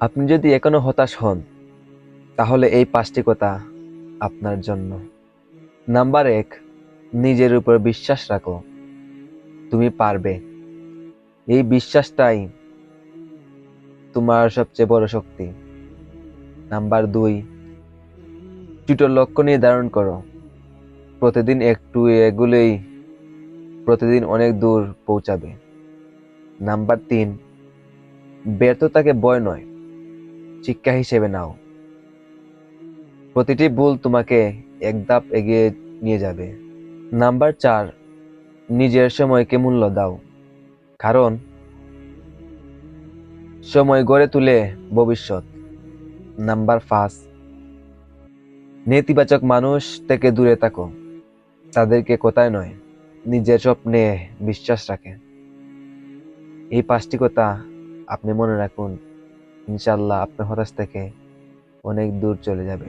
আপনি যদি এখনও হতাশ হন, তাহলে এই পাঁচটি কথা আপনার জন্য। নাম্বার এক, নিজের উপর বিশ্বাস রাখো। তুমি পারবে। এই বিশ্বাসটাই তোমার সবচেয়ে বড় শক্তি। নাম্বার দুই ছোট লক্ষ্য নির্ধারণ করো। প্রতিদিন একটু এগুলোই প্রতিদিন অনেক দূর পৌঁছাবে। নাম্বার তিন ব্যর্থতাকে ভয় নয়, শিক্ষা হিসেবে নাও। প্রতিটি ভুল তোমাকে এক ধাপ এগিয়ে নিয়ে যাবে। নাম্বার চার, নিজের সময়কে মূল্য দাও। কারণ, সময় গড়ে তুলে ভবিষ্যৎ। নাম্বার পাঁচ, নেতিবাচক মানুষ থেকে দূরে থাকো। তাদেরকে কোথায় নয়, নিজের স্বপ্নে বিশ্বাস রাখে। এই পাঁচটি কথা আপনি মনে রাখুন ইনশাল্লাহ আপনি হতাশ থেকে অনেক দূর চলে যাবে